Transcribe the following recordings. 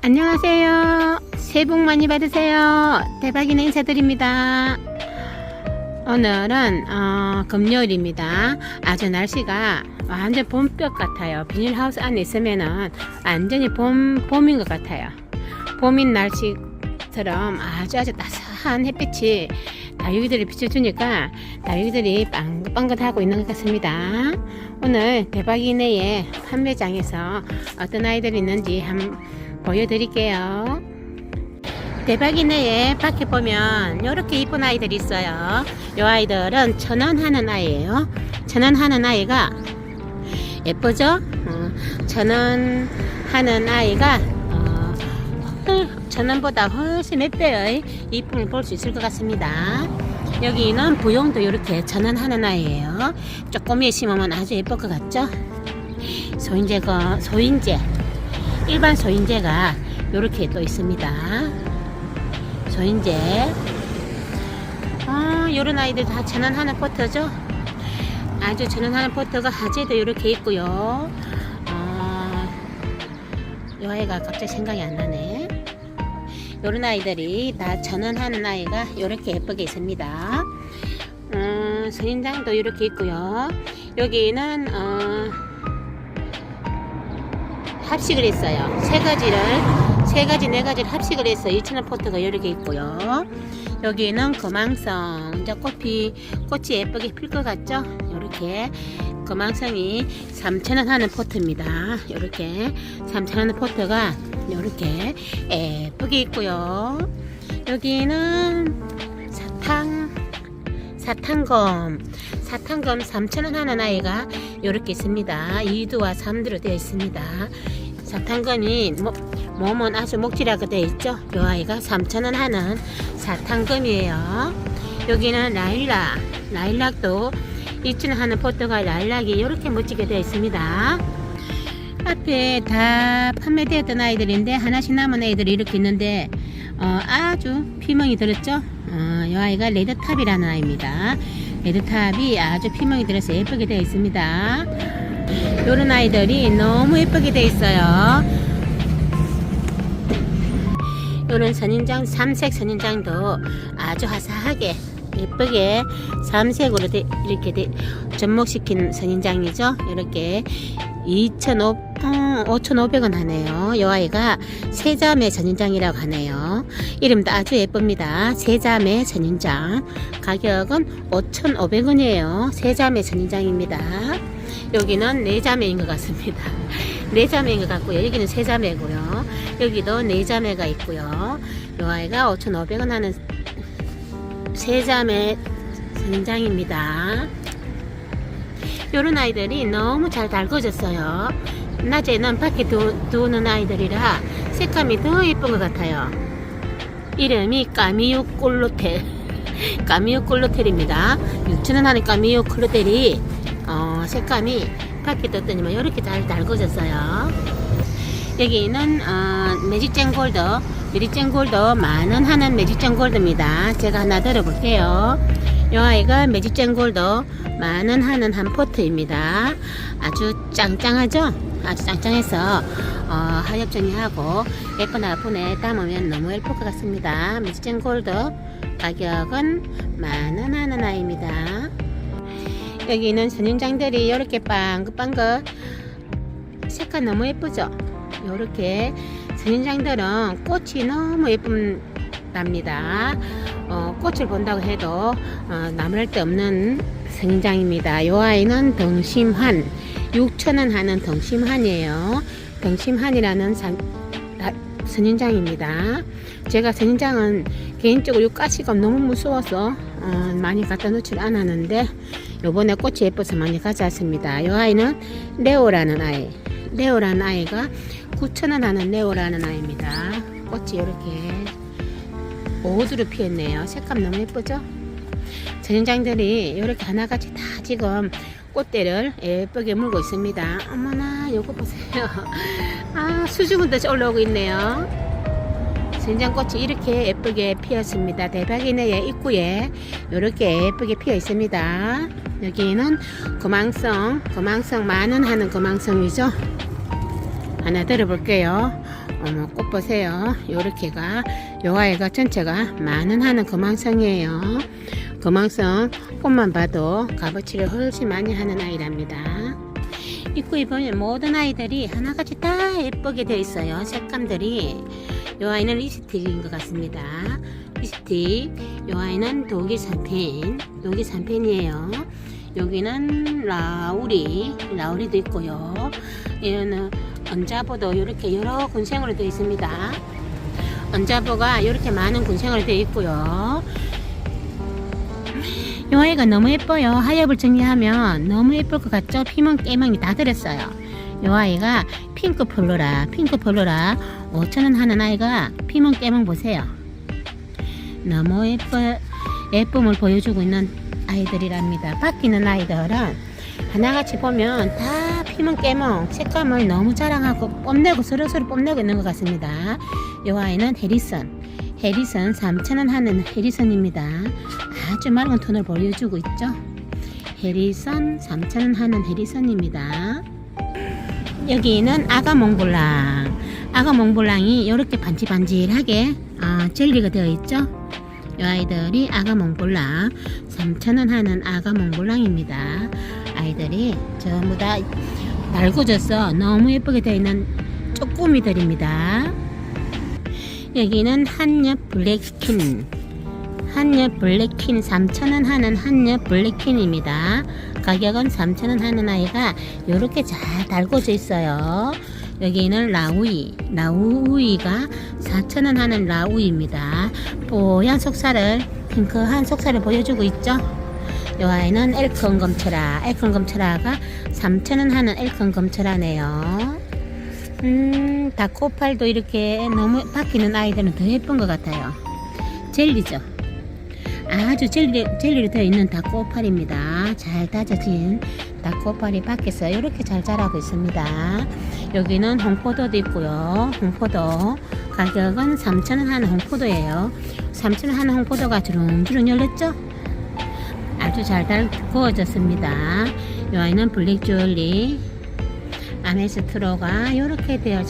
안녕하세요. 새해 복 많이 받으세요. 대박이네 인사드립니다. 오늘은 어, 금요일입니다. 아주 날씨가 완전 봄볕 같아요. 비닐하우스 안에 있으면은 완전히 봄, 봄인 것 같아요. 봄인 날씨처럼 아주 아주 따스한 햇빛이 다육이들이 비춰주니까 다육이들이 빵긋빵긋하고 있는 것 같습니다. 오늘 대박이네의 판매장에서 어떤 아이들이 있는지 한번 보여드릴게요. 대박이네에 밖에 보면 이렇게 이쁜 아이들이 있어요. 이 아이들은 천원 하는 아이예요. 천원 하는 아이가 예쁘죠? 어, 천원 하는 아이가 어, 헐, 천원보다 훨씬 몇 배의 이쁨을 볼 수 있을 것 같습니다. 여기는 부용도 이렇게 천원하는 아이예요. 조금이 심으면 아주 예쁠 것 같죠? 소인재가 소인재 일반 소인재가 이렇게 또 있습니다. 소인재 아, 요런 아이들 다 전원하는 포터죠? 아주 전원하는 포터가 하재도 이렇게 있고요. 어, 이 아이가 갑자기 생각이 안 나네. 요런 아이들이 다 전원하는 아이가 이렇게 예쁘게 있습니다. 음, 선인장도 이렇게 있고요. 여기는 어, 합식을 했어요. 세 가지를 세 가지 네 가지를 합식을 해서 2,000원 포트가 이렇게 있고요. 여기는 거망성 이제 꽃이 꽃이 예쁘게 필 것 같죠? 이렇게 거망성이 3,000원 하는 포트입니다. 이렇게 3,000원 포트가 이렇게 예쁘게 있고요. 여기는 사탕 사탕검 사탕검 3,000원 하는 아이가 이렇게 있습니다. 2두와 3두로 되어 있습니다. 사탕검이 뭐, 몸은 아주 목질하게 되어 있죠. 이 아이가 3,000원 하는 사탕검이에요. 여기는 라일락 라일락도 2,000원 하는 포트가 라일락이 이렇게 멋지게 되어 있습니다. 앞에 다 판매되었던 아이들인데 하나씩 남은 애들이 이렇게 있는데 어, 아주 피멍이 들었죠. 어, 이 아이가 레드탑이라는 아이입니다. 레드탑이 아주 피멍이 들어서 예쁘게 되어 있습니다. 이런 아이들이 너무 예쁘게 되어 있어요. 이런 선인장, 삼색 선인장도 아주 화사하게 예쁘게 삼색으로 돼- 이렇게 돼- 접목시킨 선인장이죠. 이렇게 2,500, 어, 5,500원 하네요. 이 아이가 세자매 선인장이라고 하네요. 이름도 아주 예쁩니다. 세자매 선인장. 가격은 5,500원이에요. 세자매 선인장입니다. 여기는 네 자매인 것 같습니다. 네 자매인 것 같고요. 여기는 세 자매고요. 여기도 네 자매가 있고요. 이 아이가 5,500원 하는 세 자매 선인장입니다. 요런 아이들이 너무 잘 달궈졌어요. 낮에는 밖에 두, 두는 아이들이라 색감이 더 예쁜 것 같아요. 이름이 까미유 꼴로텔. 까미유 꼴로텔입니다. 6천원 하는 까미유 꼴로텔이 어, 색감이 밖에 떴더니만 이렇게 잘 달궈졌어요. 여기는 어, 매직젠 골드, 매직젠 골드 만원 하는 매직젠 골드입니다. 제가 하나 들어볼게요. 이 아이가 매직젠 골드 만원 하는 한 포트입니다. 아주 짱짱하죠? 아주 짱짱해서 어, 하엽 정리하고 예쁜 화분에 담으면 너무 예쁠 것 같습니다. 매직젠 골드 가격은 만원 하는 아이입니다. 여기는 선인장들이 이렇게 빵긋빵긋 색깔 너무 예쁘죠? 이렇게 선인장들은 꽃이 너무 예쁜답니다. 어, 꽃을 본다고 해도 어, 나무랄 데 없는 선인장입니다. 이 아이는 덩심환 6천원 하는 덩심환이에요. 덩심환이라는 산, 아, 선인장입니다. 제가 선인장은 개인적으로 이 가시가 너무 무서워서 어, 많이 갖다 놓질 않았는데 요번에 꽃이 예뻐서 많이 가져왔습니다. 이 아이는 레오라는 아이. 레오라는 아이가 9,000원 하는 레오라는 아이입니다. 꽃이 이렇게 오두로 피었네요. 색감 너무 예쁘죠? 전인장들이 이렇게 하나같이 다 지금 꽃대를 예쁘게 물고 있습니다. 어머나, 요거 보세요. 아, 수줍은 듯이 올라오고 있네요. 전장꽃이 이렇게 예쁘게 피었습니다. 대박이네의 입구에 이렇게 예쁘게 피어 있습니다. 여기는 거망성, 거망성 만원 하는 거망성이죠. 하나 들어볼게요. 어머 꽃 보세요. 요렇게가 요 아이가 전체가 많은 하는 거망성이에요. 거망성 꽃만 봐도 값어치를 훨씬 많이 하는 아이랍니다. 입구에 보면 모든 아이들이 하나같이 다 예쁘게 되어 있어요. 색감들이 요 아이는 리스틱인 것 같습니다. 리스틱 요 아이는 독일 산펜 독일 산펜이에요. 여기는 라우리 라우리도 있고요. 얘는 언자보도 이렇게 여러 군생으로 되어 있습니다. 언자보가 이렇게 많은 군생으로 되어 있고요. 이 아이가 너무 예뻐요. 하엽을 정리하면 너무 예쁠 것 같죠? 피멍 깨멍이 다 들었어요. 이 아이가 핑크 폴로라, 핑크 폴로라 5천원 하는 아이가 피멍 깨멍 보세요. 너무 예뻐, 예쁨을 보여주고 있는 아이들이랍니다. 바뀌는 아이들은 하나같이 보면 다 피멍 깨멍 색감을 너무 자랑하고 뽐내고 서로서로 뽐내고 있는 것 같습니다. 이 아이는 해리선. 해리선 3,000원 하는 해리선입니다. 아주 맑은 톤을 보여주고 있죠. 해리선 3,000원 하는 해리선입니다. 여기는 아가 몽블랑. 아가 몽블랑이 이렇게 반질반질하게 어, 젤리가 되어 있죠. 이 아이들이 아가 몽블랑 3,000원 하는 아가 몽블랑입니다. 아이들이 전부 다 달궈져서 너무 예쁘게 되어 있는 쪼꼬미들입니다. 여기는 한엽 블랙킨 한엽 블랙킨 3,000원 하는 한엽 블랙킨입니다. 가격은 3,000원 하는 아이가 이렇게 잘 달궈져 있어요. 여기는 라우이, 라우이가 4,000원 하는 라우이입니다. 뽀얀 속살을, 핑크한 속살을 보여주고 있죠. 이 아이는 엘컨 검철아, 엘컨 검철아가 3,000원 하는 엘컨 검철아네요. 음, 다코팔도 이렇게 너무 바뀌는 아이들은 더 예쁜 것 같아요. 젤리죠. 아주 젤리, 젤리로 되어 있는 닭꼬팔입니다. 잘 다져진 닭꼬팔이 밖에서 이렇게 잘 자라고 있습니다. 여기는 홍포도도 있고요. 홍포도 가격은 3,000원 하는 홍포도예요. 3,000원 하는 홍포도가 주렁주렁 열렸죠? 아주 잘 달 구워졌습니다. 이 아이는 블랙 주얼리 아메스트로가 이렇게 되어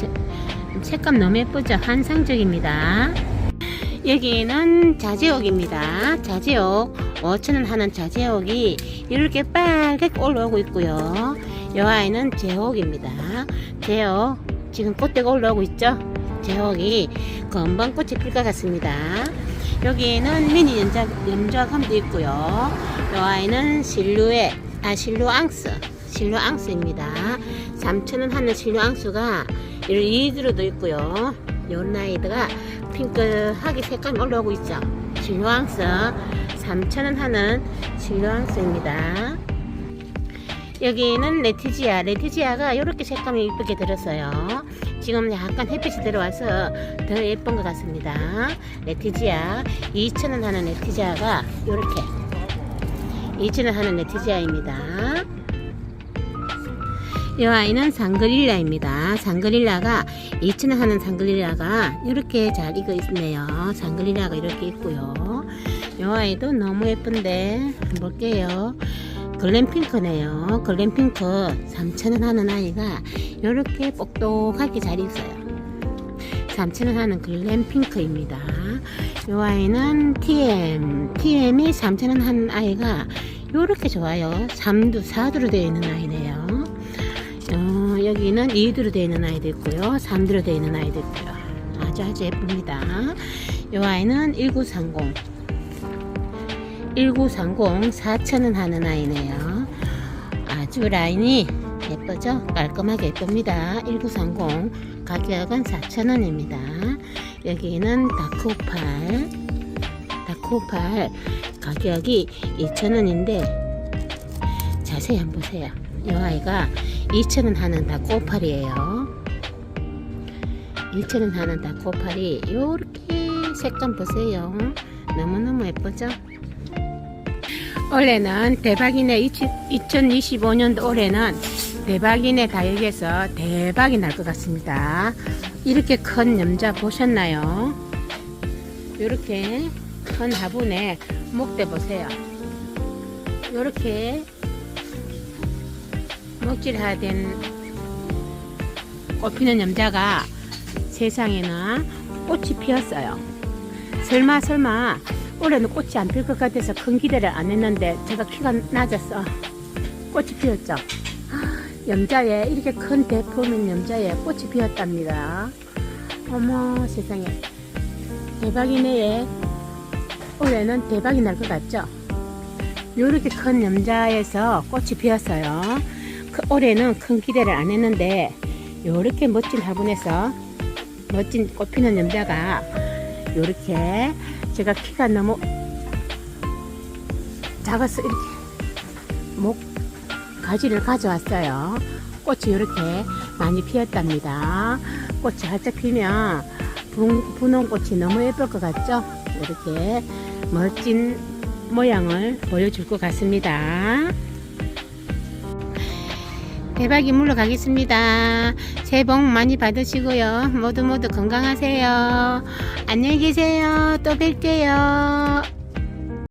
색감 너무 예쁘죠? 환상적입니다. 여기는 자제옥입니다. 자제옥 5천원 하는 자제옥이 이렇게 빨갛게 올라오고 있고요. 이 아이는 제옥입니다. 제옥 지금 꽃대가 올라오고 있죠? 제옥이 금방 꽃이 필 것 같습니다. 여기는 미니 연자, 연자감도 있고요. 이 아이는 실루엣, 아 실루앙스, 실루앙스입니다. 3천원 하는 실루앙스가 이리들어도 있고요. 요 아이들가 핑크하게 색감이 올라오고 있죠. 실루앙스 3,000원 하는 실루앙스입니다. 여기는 레티지아. 레티지아가 이렇게 색감이 예쁘게 들었어요. 지금 약간 햇빛이 들어와서 더 예쁜 것 같습니다. 레티지아 2,000원 하는 레티지아가 이렇게 2,000원 하는 레티지아입니다. 이 아이는 상그릴라입니다. 상그릴라가 2층에 하는 상그릴라가 이렇게 잘 익어 있네요. 상그릴라가 이렇게 있고요. 이 아이도 너무 예쁜데 한번 볼게요. 글램핑크네요. 글램핑크 3,000원 하는 아이가 이렇게 똑똑하게 잘 있어요. 3,000원 하는 글램핑크입니다. 이 아이는 TM. TM이 3,000원 하는 아이가 이렇게 좋아요. 3두, 4두로 되어 있는 아이네요. 어, 여기는 2두로 되어 있는 아이도 있고요. 3두로 되어 있는 아이도 있고요. 아주 아주 예쁩니다. 이 아이는 1930. 1930 4,000원 하는 아이네요. 아주 라인이 예쁘죠? 깔끔하게 예쁩니다. 1930 가격은 4,000원입니다. 여기는 다크오팔 다크오팔 가격이 2,000원인데 자세히 한번 보세요. 이 아이가 2,000원 하는 다크오팔이에요. 2,000원 하는 다크오팔이 이렇게 색감 보세요. 너무너무 예쁘죠? 올해는 대박이네 2025년도 올해는 대박이네 다육에서 대박이 날 것 같습니다. 이렇게 큰 염자 보셨나요? 이렇게 큰 화분에 목대 보세요. 이렇게 목질화된 꽃피는 염자가 세상에나 꽃이 피었어요. 설마 설마 올해는 꽃이 안 필 것 같아서 큰 기대를 안 했는데 제가 키가 낮았어. 꽃이 피었죠. 염자에 이렇게 큰 대포민 염자에 꽃이 피었답니다. 어머 세상에 대박이네. 올해는 대박이 날 것 같죠? 요렇게 큰 염자에서 꽃이 피었어요. 그 올해는 큰 기대를 안 했는데 요렇게 멋진 화분에서 멋진 꽃 피는 염자가 요렇게 제가 키가 너무 작아서 이렇게 목 가지를 가져왔어요. 꽃이 이렇게 많이 피었답니다. 꽃이 활짝 피면 분, 분홍꽃이 너무 예쁠 것 같죠? 이렇게 멋진 모양을 보여줄 것 같습니다. 대박이 물러가겠습니다. 새해 복 많이 받으시고요. 모두 모두 건강하세요. 안녕히 계세요. 또 뵐게요.